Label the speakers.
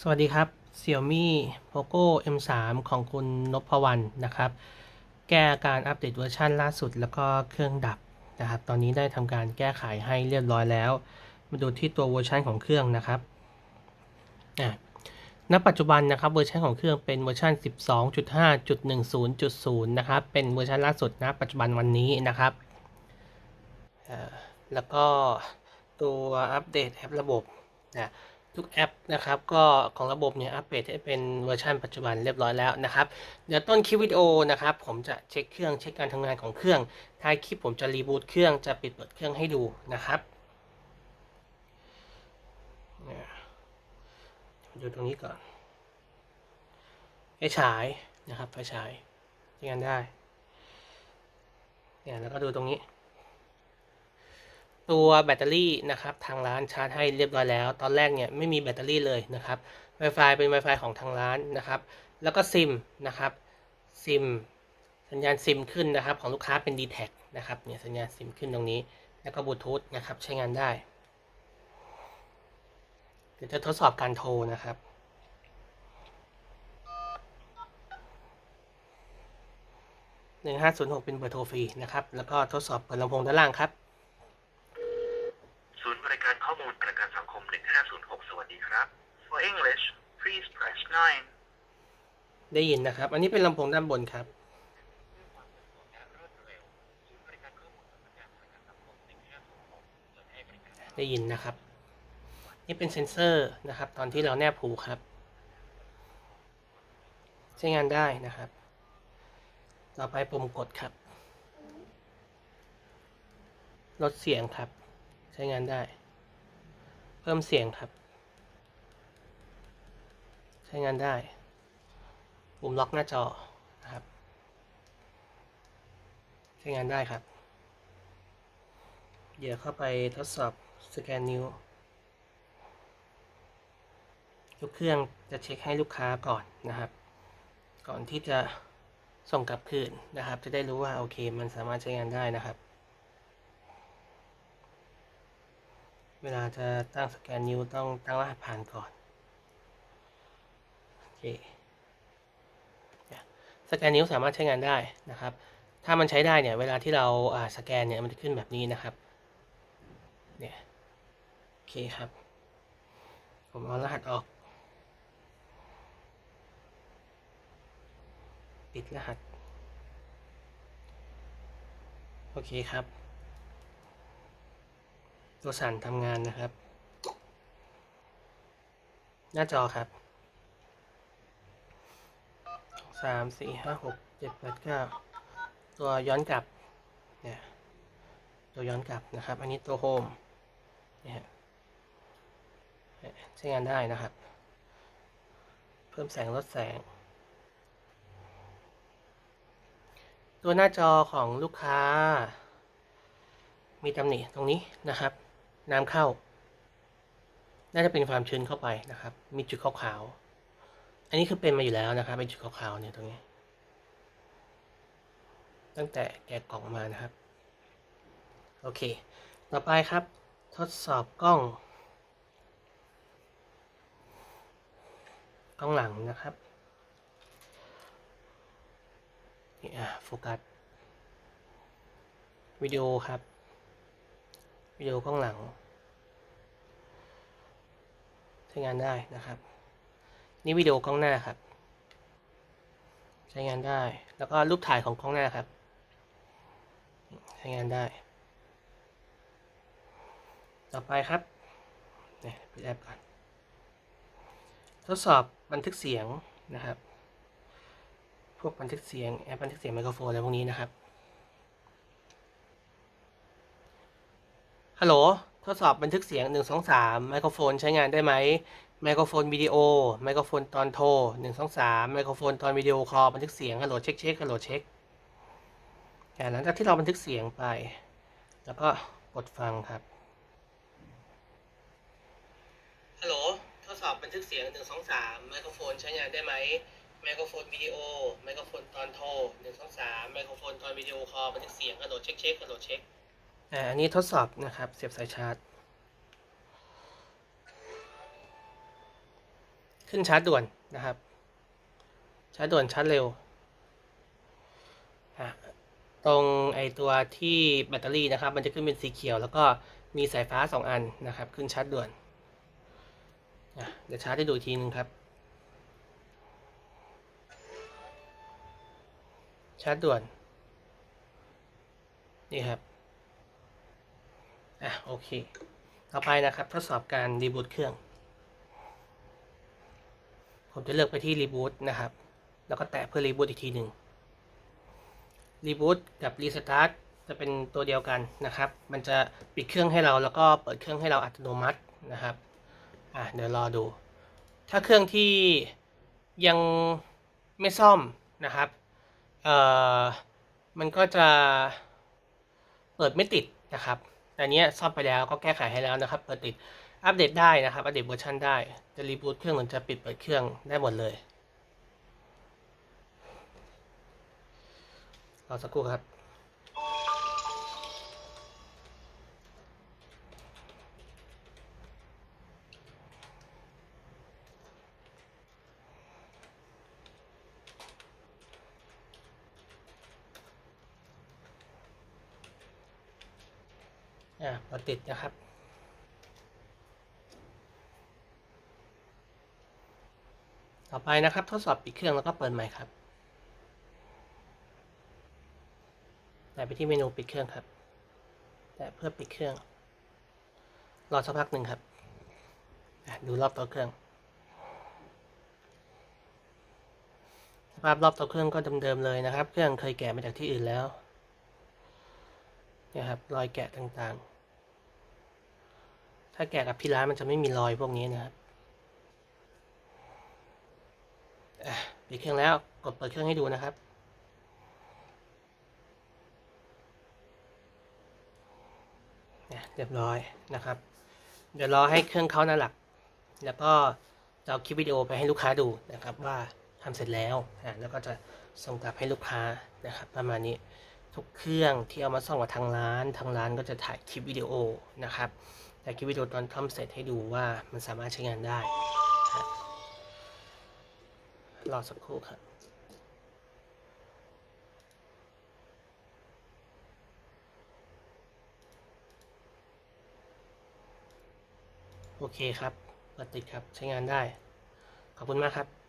Speaker 1: สวัสดีครับ Xiaomi Poco M3 ของคุณนพวรรณนะครับ แก้การอัปเดตเวอร์ชันล่าสุดแล้วก็เครื่องดับนะครับ ตอนนี้ได้ทำการแก้ไขให้เรียบร้อยแล้ว มาดูที่ตัวเวอร์ชันของเครื่องนะครับอะณปัจจุบันนะครับเวอร์ชันของเครื่องเป็นเวอร์ชัน12.5.10.0 นะครับ เป็นเวอร์ชันล่าสุดณปัจจุบันวันนี้นะครับ แล้วก็ตัวอัปเดตแอประบบนะ ทุกแอปนะครับก็ของระบบเนี่ยอัปเดตให้เป็นเวอร์ชันปัจจุบันเรียบร้อยแล้วนะครับเดี๋ยวต้นคลิปวิดีโอนะครับผมจะเช็คเครื่องเช็คการทำงานของเครื่องท้ายคลิปผมจะรีบูตเครื่องจะปิดเปิดเครื่องให้ดูนะครับเนี่ยดูตรงนี้ก่อนไฟฉายนะครับไฟฉายใช้งานได้เนี่ยแล้วก็ดูตรงนี้ ตัวแบตเตอรี่นะครับทางร้านชาร์จให้เรียบร้อยแล้ว ตอนแรกเนี่ยไม่มีแบตเตอรี่เลยนะครับ Wi-Fi เป็น Wi-Fi ของทางร้านนะครับ แล้วก็ซิมนะครับซิมสัญญาณซิมขึ้นนะครับ ของลูกค้าเป็น d t แทนะครับเนี่ยสัญญาณซิมขึ้นตรงนี้ แล้วก็บลูทูธนะครับใช้งานได้เดี๋ยวจะทดสอบการโทรนะครับหนึ่งห้าศูนย์หกเป็นเบอร์โทรฟรีนะครับ แล้วก็ทดสอบเปิดลำโพงด้านล่างครับ
Speaker 2: ศูนย์บริการข้ อมูลประกันสังคม 1506 สวัสดีครับ For English please press 9
Speaker 1: ได้ยินนะครับ อันนี้เป็นลำโพงด้านบนครับ ได้ยินนะครับ นี่เป็นเซ็นเซอร์นะครับ ตอนที่เราแนบหูครับ ใช้งานได้นะครับ ต่อไปปุ่มกดครับ ลดเสียงครับ ใช้งานได้ เพิ่มเสียงครับ ใช้งานได้ปุ่มล็อกหน้าจอนะครับ ใช้งานได้ครับ เดี๋ยวเข้าไปทดสอบสแกนนิ้วทุกเครื่องจะเช็คให้ลูกค้าก่อนนะครับ ก่อนที่จะส่งกลับคืนนะครับ จะได้รู้ว่าโอเค มันสามารถใช้งานได้นะครับ เวลาจะตั้งสแกนนิ้วต้องตั้งรหัสผ่านก่อน โอเค สแกนนิ้วสามารถใช้งานได้นะครับ ถ้ามันใช้ได้เนี่ยเวลาที่เราอ่าสแกนเนี่ยมันจะขึ้นแบบนี้นะครับ เนี่ย โอเคครับ ผมเอารหัสออก ปิดรหัส โอเคครับ ตัวสั่นทำงานนะครับ หน้าจอครับสามสี่ห้าหกเจ็ดแปดเก้าตัวย้อนกลับเนี่ยตัวย้อนกลับนะครับ อันนี้ตัวโฮมเนี่ยฮะใช้งานได้นะครับ เพิ่มแสงลดแสง ตัวหน้าจอของลูกค้า มีตำหนิตรงนี้นะครับ น้ำเข้า น่าจะเป็นความชื้นเข้าไปนะครับ มีจุดขาวๆ อันนี้คือเป็นมาอยู่แล้วนะครับ เป็นจุดขาวๆเนี่ยตรงนี้ ตั้งแต่แกะกล่องมานะครับ โอเค ต่อไปครับ ทดสอบกล้อง กล้องหลังนะครับนี่อะโฟกัสวิดีโอครับ วิดีโอกล้องหลังใช้งานได้นะครับ นี่วิดีโอกล้องหน้าครับ ใช้งานได้ แล้วก็รูปถ่ายของกล้องหน้าครับ ใช้งานได้ ต่อไปครับเนี่ยปิดแอปก่อนทดสอบบันทึกเสียงนะครับ พวกบันทึกเสียงแอปบันทึกเสียงไมโครโฟนอะไรพวกนี้นะครับ ฮัลโหล ทดสอบบันทึกเสียง 1 2 3 ไมโครโฟนใช้งานได้ไหม ไมโครโฟนวิดีโอ ไมโครโฟนตอนโทร 1 2 3 ไมโครโฟนตอนวิดีโอคอลบันทึกเสียงฮัลโหลเช็คเช็คฮัลโหลเช็คหลังจากที่เราบันทึกเสียงไป แล้วก็กดฟังครับ ฮัลโหล ทดสอบบันทึกเสียง 1 2 3 ไมโครโฟนใช้งานได้ไหม ไมโครโฟนวิดีโอ ไมโครโฟนตอนโทร 1 2 3 ไมโครโฟนตอนวิดีโอคอลบันทึกเสียงฮัลโหลเช็คเช็คฮัลโหลเช็ค อ่าอันนี้ทดสอบนะครับ เสียบสายชาร์จ ขึ้นชาร์จด่วนนะครับ ชาร์จด่วนชาร์จเร็วอะตรงไอตัวที่แบตเตอรี่นะครับ มันจะขึ้นเป็นสีเขียว แล้วก็มีสายฟ้าสองอันนะครับ ขึ้นชาร์จด่วน เดี๋ยวชาร์จให้ดูอีกทีนึงครับ ชาร์จด่วน นี่ครับ อะโอเค ต่อไปนะครับทดสอบการรีบูตเครื่อง ผมจะเลือกไปที่รีบูตนะครับ แล้วก็แตะเพื่อรีบูตอีกทีหนึ่งรีบูตกับรีสตาร์ทจะเป็นตัวเดียวกันนะครับ มันจะปิดเครื่องให้เราแล้วก็เปิดเครื่องให้เราอัตโนมัตินะครับ อะเดี๋ยวรอดู ถ้าเครื่องที่ยังไม่ซ่อมนะครับ เอ่อ มันก็จะเปิดไม่ติดนะครับ แต่อันนี้ซ่อมไปแล้วก็แก้ไขให้แล้วนะครับ เปิดติด อัปเดตได้นะครับ อัปเดตเวอร์ชันได้ จะรีบูตเครื่องหรือจะปิดเปิดเครื่องได้หมดเลย รอสักครู่ครับ อ่าพอติดนะครับ ต่อไปนะครับทดสอบปิดเครื่องแล้วก็เปิดใหม่ครับแตะไปที่เมนูปิดเครื่องครับแตะเพื่อปิดเครื่อง รอสักพักหนึ่งครับ ดูรอบตัวเครื่อง สภาพรอบตัวเครื่องก็เดิมๆเลยนะครับ เครื่องเคยแกะมาจากที่อื่นแล้วนี่ยครับรอยแกะต่างๆ ถ้าแกะกับที่ร้านมันจะไม่มีรอยพวกนี้นะครับอะปิดเครื่องแล้วกดเปิดเครื่องให้ดูนะครับเนี่ยเรียบร้อยนะครับ เดี๋ยวรอให้เครื่องเขาหน้าหลัก แล้วก็จะเอาคลิปวิดีโอไปให้ลูกค้าดูนะครับว่าทำเสร็จแล้วอ่แล้วก็จะส่งกลับให้ลูกค้านะครับ ประมาณนี้ทุกเครื่องที่เอามาส่งกับทางร้าน ทางร้านก็จะถ่ายคลิปวิดีโอนะครับ ถ่คลิปวิดีโอตอนทำเสร็จให้ดูว่ามันสามารถใช้งานได้ครับรอสักครู่ครับโอเคครับเปิดติดครับใช้งานได้ ขอบคุณมากครับ